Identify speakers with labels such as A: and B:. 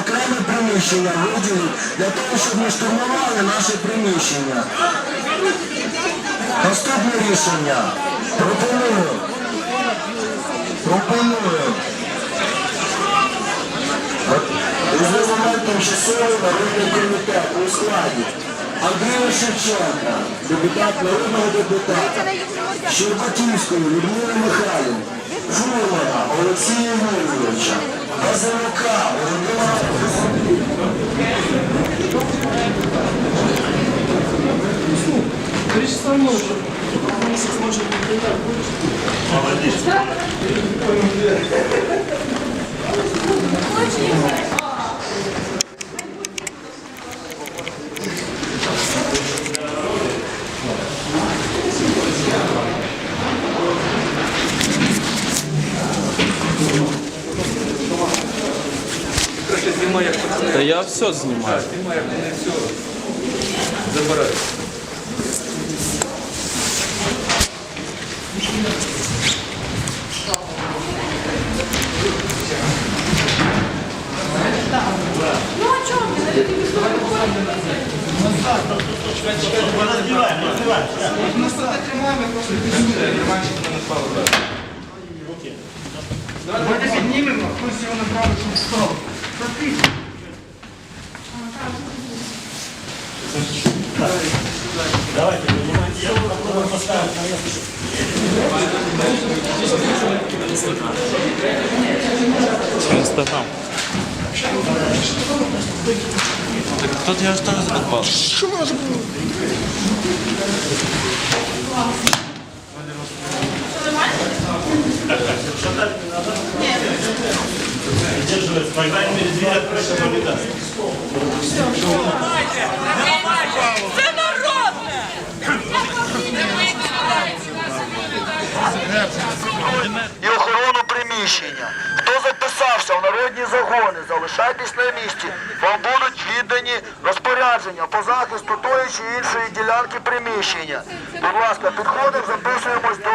A: окреме приміщення виділять для того, щоб не штурмували наше приміщення. Наступне рішення. Пропоную. Пропоную. Момент тимчасовий народний комітет у складі. Андрій Шевченка, депутат народного депутата. Щербатівської Людмила Михайлівна, Фурмана Олексія Юрійовича, Базилюка Володимира
B: Та я все знімаю.
C: Ну а чому?
D: Давайте піднімемо, хтось його направить, щоб встав.
B: Инстаграм. Так тут я что разработал?
E: Держивается, по крайней мере, две открытые
A: приміщення. Хто записався в народні загони, залишайтесь на місці. Вам будуть віддані розпорядження по захисту тої чи іншої ділянки приміщення. Будь ласка, підходимо, записуємось до